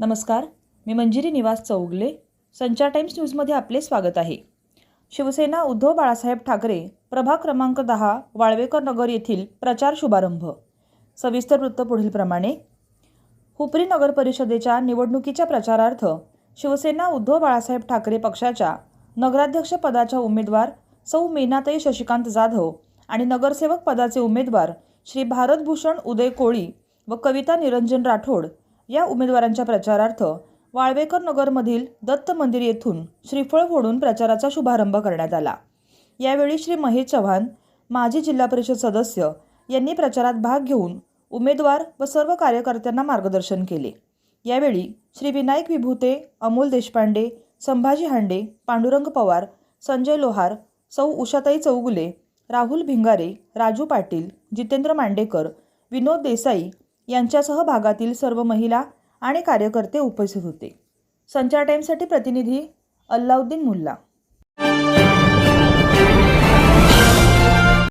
नमस्कार मी मंजिरी निवास चौगले संचार टाइम्स न्यूजमध्ये आपले स्वागत आहे. शिवसेना उद्धव बाळासाहेब ठाकरे प्रभाग क्रमांक दहा वाळवेकर नगर येथील प्रचार शुभारंभ. सविस्तर वृत्त पुढीलप्रमाणे हुपरी नगर परिषदेच्या निवडणुकीच्या प्रचारार्थ शिवसेना उद्धव बाळासाहेब ठाकरे पक्षाच्या नगराध्यक्ष पदाच्या उमेदवार सौ मेनाताई शशिकांत जाधव आणि नगरसेवक पदाचे उमेदवार श्री भारतभूषण उदय कोळी व कविता निरंजन राठोड या उमेदवारांच्या प्रचारार्थ वाळवेकर नगरमधील दत्त मंदिर येथून श्रीफळ फोडून प्रचाराचा शुभारंभ करण्यात आला. यावेळी श्री महेश चव्हाण माजी जिल्हा परिषद सदस्य यांनी प्रचारात भाग घेऊन उमेदवार व सर्व कार्यकर्त्यांना मार्गदर्शन केले. यावेळी श्री विनायक विभूते अमोल देशपांडे संभाजी हांडे पांडुरंग पवार संजय लोहार सौ उषाताई चौगुले राहुल भिंगारे राजू पाटील जितेंद्र मांडेकर विनोद देसाई यांच्यासह भागातील सर्व महिला आणि कार्यकर्ते उपस्थित होते. संचार टाईमसाठी प्रतिनिधी अल्लाउद्दीन मुल्ला.